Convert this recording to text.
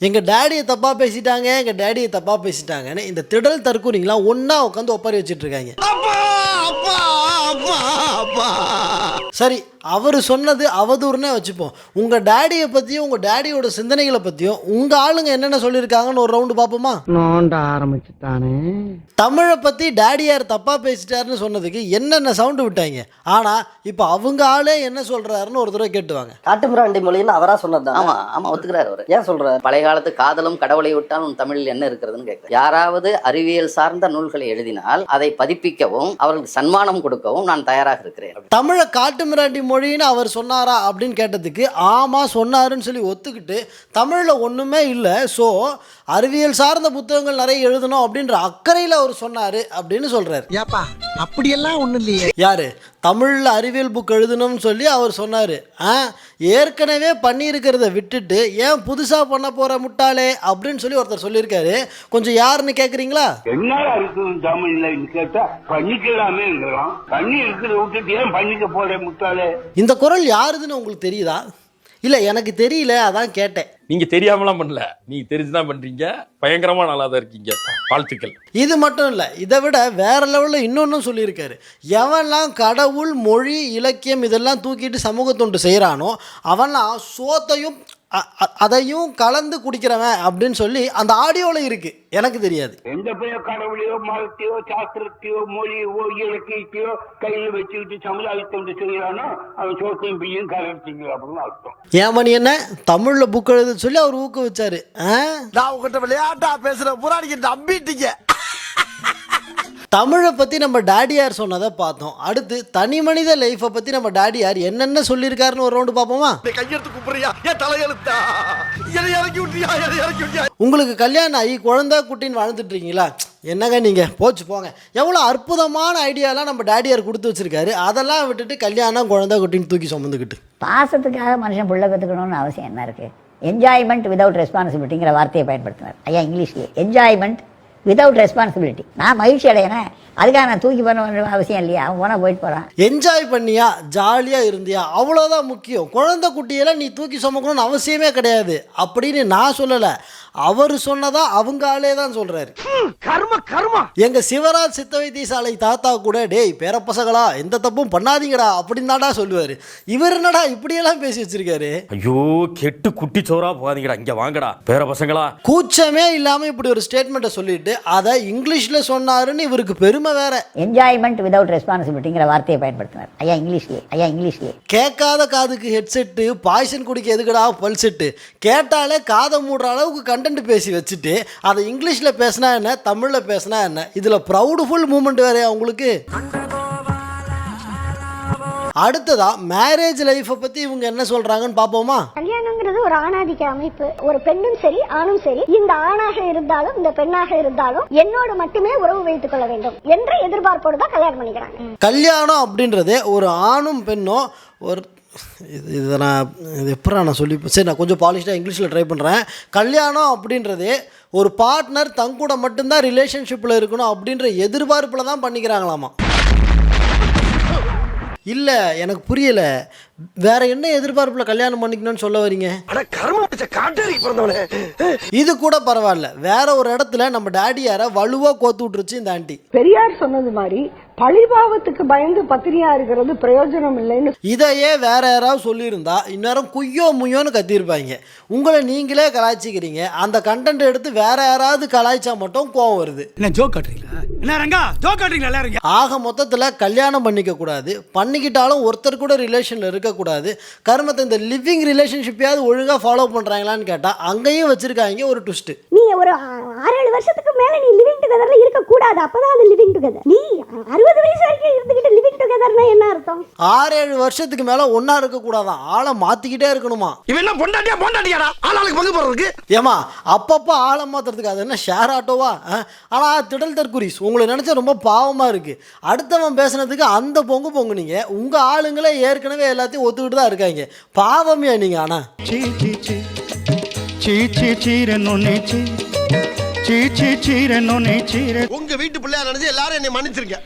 எங்கள் டேடியை தப்பாக பேசிட்டாங்க எங்கள் டேடியை தப்பாக பேசிட்டாங்கன்னு இந்த திடல் தற்கூரிங்களாம் ஒன்றா உட்காந்து ஒப்பாரி வச்சுட்டு இருக்காங்க. சரி அவர் சொன்னது அவதூறுனே வச்சுப்போம். உங்கள் டேடியை பற்றியும் உங்கள் டேடியோட சிந்தனைகளை பற்றியும் உங்கள் ஆளுங்க என்னென்ன சொல்லியிருக்காங்கன்னு ஒரு ரவுண்டு பார்ப்போமா நோண்ட ஆரம்பிச்சுட்டானே. தமிழை பற்றி டேடியார் தப்பாக பேசிட்டாருன்னு சொன்னதுக்கு என்னென்ன சவுண்டு விட்டாங்க? ஆனால் இப்போ அவங்க ஆளே என்ன சொல்கிறாருன்னு ஒரு தடவை கேட்டுவாங்க காட்டுமிராண்டி மொழின்னு அவரா சொன்னதுதான்? ஆமா ஆமா ஒத்துக்கிறாரு அவரு. ஏன் சொல்றாரு? பழைய காலத்து காதலும் கடவுளை விட்டாலும் தமிழில் என்ன இருக்கிறதுன்னு கேட்கிறேன். யாராவது அறிவியல் சார்ந்த நூல்களை எழுதினால் அதை பதிப்பிக்கவும் அவர்களுக்கு சன்மானம் கொடுக்கவும் நான் தயாராக இருக்கிறேன். தமிழை காட்டுமிராண்டி மொழின்னு அவர் சொன்னாரா அப்படின்னு கேட்டதுக்கு ஆமாம் சொன்னாருன்னு சொல்லி ஒத்துக்கிட்டு தமிழில் ஒன்றுமே இல்லை ஸோ அறிவியல் சார்ந்த புத்தகங்கள் நிறைய எழுதணும் அப்படின்ற அக்கறையில் அவர் சொன்னார் அப்படின்னு சொல்கிறார் ஏப்பா அப்படியெல்லாம் ஒண்ணும் இல்லையே. யார்? தமிழில் அறிவியல் புக் எழுதணும்னு சொல்லி அவர் சொன்னார். ஆ? ஏற்கனவே பண்ணியிருக்கிறத விட்டுட்டு ஏன் புதுசாக பண்ண போகிற முட்டாளே அப்படின்னு சொல்லி ஒருத்தர் சொல்லியிருக்காரு. கொஞ்சம் யாருன்னு கேட்குறீங்களா என்ன இருக்குது தமிழ்லன்னு கேட்டா பண்ணிக்கலாமேங்கிறான் பண்ணி இருக்கிறத விட்டுட்டு ஏன் பண்ணிக்க போற முட்டாளே? இந்த குரல் யாருதுன்னு உங்களுக்கு தெரியுதா? இல்லை எனக்கு தெரியல அதான் கேட்டேன். நீங்க தெரியாமலாம் பண்ணல. நீங்க தெரிஞ்சுதான் பண்றீங்க. பயங்கரமா நல்லா தான் இருக்கீங்க. வாழ்த்துக்கள். இது மட்டும் இல்லை இதை விட வேற லெவலில் இன்னொன்றும் சொல்லியிருக்காரு. எவன்லாம் கடவுள் மொழி இலக்கியம் இதெல்லாம் தூக்கிட்டு சமூக தொண்டு செய்கிறானோ அவன்லாம் சோத்தையும் அதையும் கலந்து குடிக்கிறவன் அப்படின்னு சொல்லி அந்த ஆடியோவில் இருக்குது எனக்கு தெரியாது. எந்த பெரிய கடவுளையோ மதத்தையோ சாஸ்திரத்தையோ மொழியோ இலக்கியத்தையோ கையில் வச்சுக்கிட்டு சமுதாயத்தொண்டு செய்யறானோ அவன் சோத்தையும் பிய்யும் கலர்த்திங்க அப்படின்னு அர்த்தம். ஏமணி என்ன? தமிழில் புக் எழுத சொல்லி அவர் ஊக்குவிச்சாரு. ஆ? நான் உங்ககிட்ட விளையாட்டா பேசுற புறாடிக்கு நம்பிட்டீங்க. தமிழை பற்றி நம்ம டாடியார் சொன்னதை பார்த்தோம். அடுத்து தனி மனித லைஃப்பை பற்றி நம்ம டாடியார் என்னென்ன சொல்லியிருக்காருன்னு ஒரு ரவுண்டு பார்ப்போமா? கையெடுத்து குப்புறியா ஏன் தலையெழுத்தா? என்னை இறக்கி விட்டியா? என்னை இறக்கி விட்டியா? உங்களுக்கு கல்யாணம் ஆகி குழந்தை குட்டின்னு வாழ்ந்துட்டு இருக்கீங்களா என்னங்க நீங்கள் போச்சு போங்க. எவ்வளோ அற்புதமான ஐடியாலாம் நம்ம டாடியார் கொடுத்து வச்சிருக்காரு. அதெல்லாம் விட்டுட்டு கல்யாணம் குழந்தை குட்டின்னு தூக்கி சுமந்துக்கிட்டு. பாசத்துக்காக மனுஷன் புள்ள கற்றுக்கணும்னு அவசியம் என்ன இருக்குது என்ஜாய்மெண்ட் விதவுட் ரெஸ்பான்சிபிலிட்டிங்கிற வார்த்தையை பயன்படுத்தினார். ஐயா இங்கிலீஷ்லேயே. என்ஜாய்மெண்ட் விதவுட் ரெஸ்பான்சிபிலிட்டி நான் மகிழ்ச்சி அடையினேன் அதுக்காக நான் தூக்கி பண்ண வேண்டிய அவசியம் இல்லையா? அவன் போனால் போயிட்டு போகிறான் என்ஜாய் பண்ணியா? ஜாலியாக இருந்தியா? அவ்வளோதான் முக்கியம். குழந்தை குட்டியெல்லாம் நீ தூக்கி சுமக்கணும்னு அவசியமே கிடையாது. அப்படின்னு நான் சொல்லலை. அவர் சொன்னதா அவங்க ஆளே தான் சொல்கிறாரு கர்ம கர்மா. எங்கள் சிவராஜ் சித்த வைத்தியசாலை தாத்தா கூட டேய் பேரப்பசங்களா எந்த தப்பும் பண்ணாதீங்கடா அப்படின்னு தான்டா சொல்லுவார். இவர் என்னடா இப்படியெல்லாம் பேசி வச்சிருக்காரு? ஐயோ கெட்டு குட்டி சோறா போகாதீங்கடா இங்க வாங்கடா பேர பசங்களா கூச்சமே இல்லாமல் இப்படி ஒரு ஸ்டேட்மெண்ட்டை சொல்லிட்டு அதை இங்கிலீஷில் சொன்னாருன்னு இவருக்கு பெருமை வேற. என்ஜாய்மெண்ட் விதவுட் ரெஸ்பான்சிபிலிட்டிங்கிற வார்த்தையை பயன்படுத்தினார். ஐயா இங்கிலீஷ்லேயே ஐயா இங்கிலீஷ்லேயே கேட்காத காதுக்கு ஹெட்செட்டு பாய்சன் குடிக்க எதுக்குடா பல்செட்டு கேட்டாலே காதை மூடுற அளவுக்கு கண்டென்ட் பேசி வச்சுட்டு அதை இங்கிலீஷில் பேசினா என்ன தமிழில் பேசினா என்ன? இதில் ப்ரௌடுஃபுல் மூமெண்ட் வேறையா உங்களுக்கு? அடுத்ததா மேரேஜ் லைஃப்பை பற்றி இவங்க என்ன சொல்கிறாங்கன்னு பார்ப்போமா? கல்யாணங்கிறது ஒரு ஆணாதிக்க அமைப்பு. ஒரு பெண்ணும் சரி ஆணும் சரி இந்த ஆணாக இருந்தாலும் இந்த பெண்ணாக இருந்தாலும் என்னோடு மட்டுமே உறவு வைத்துக் கொள்ள வேண்டும் என்ற எதிர்பார்ப்போடு தான் கல்யாணம் பண்ணிக்கிறாங்க. கல்யாணம் அப்படின்றது ஒரு ஆணும் பெண்ணும் ஒரு இது இதை நான் இது எப்படா நான் சொல்லி சரி நான் கொஞ்சம் பாலிஷ்டாக இங்கிலீஷில் ட்ரை பண்ணுறேன் கல்யாணம் அப்படின்றது ஒரு பார்ட்னர் தங்கூட மட்டும்தான் ரிலேஷன்ஷிப்பில் இருக்கணும் அப்படின்ற எதிர்பார்ப்பில் தான் பண்ணிக்கிறாங்களாமா? இல்லை எனக்கு புரியலை. வேற என்ன எதிர்பார்ப்பில் கல்யாணம் பண்ணிக்கணும்னு சொல்ல வரீங்க? இது கூட பரவாயில்ல. வேற ஒரு இடத்துல நம்ம டாடியாரை வலுவாக கோத்து விட்டுருச்சு இந்த ஆண்டி. பெரியார் சொன்னது மாதிரி பழிபாவத்துக்கு பயந்து பத்தினியா இருக்கிறது பிரயோஜனம் இல்லைன்னு இதையே வேற யாராவது சொல்லியிருந்தா இந்நேரம் குய்யோ முய்யோன்னு கத்தியிருப்பாங்க. உங்களை நீங்களே கலாய்ச்சிக்கிறீங்க. அந்த கண்டென்ட் எடுத்து வேற யாராவது கலாய்ச்சா மட்டும் கோவம் வருது. என்ன ஜோக் காட்டுறீங்களா? என்ன ரங்கா? ஜோக் காட்டுறீங்களா எல்லாரும் ஆக மொத்தத்தில் கல்யாணம் பண்ணிக்க கூடாது. பண்ணிக்கிட்டாலும் ஒருத்தர் கூட ரிலேஷனில் இருக்கக்கூடாது. கர்மத்தை இந்த லிவிங் ரிலேஷன்ஷிப்பையாவது ஒழுங்காக ஃபாலோ பண்ணுறாங்களான்னு கேட்டால் அங்கேயும் வச்சுருக்காங்க ஒரு ட்விஸ்ட்டு ஒரு ஆறு ஏழு வருஷத்துக்கு மேல நீ லிவிங் டுகெதர்ல இருக்க கூடாது அப்பதான் அது லிவிங் டுகெதர் நீ அறுபது வயசு வரைக்கும் இருந்துகிட்டு லிவிங் டுகெதர்னா என்ன அர்த்தம்? ஆறு ஏழு வருஷத்துக்கு மேலே ஒன்றா இருக்கக்கூடாதான் ஆளை மாற்றிக்கிட்டே இருக்கணுமா? இவன் என்ன பொண்டாட்டியா பொண்டாட்டியாடா? ஆளாளுக்கு பங்கு போடுறதுக்கு? ஏமா அப்பப்போ ஆழ மாத்துறதுக்கு அது என்ன ஷேர் ஆட்டோவா ஆனால் திடல் தற்குறிஸ் உங்களை நினச்சா ரொம்ப பாவமாக இருக்குது அடுத்தவன் பேசுனதுக்கு அந்த பொங்கு பொங்குனீங்க உங்கள் ஆளுங்களே ஏற்கனவே எல்லாத்தையும் ஒத்துக்கிட்டு தான் இருக்காங்க. பாவமையா நீங்கள் ஆனால் சீ சீ சீ. சீ சீ சீரனொன்னே சீ. சீ சீ சீரனொன்னே சீர. உங்க வீட்டு பிள்ளையா நினைச்சு எல்லாரும் என்னை மன்னிச்சிருக்க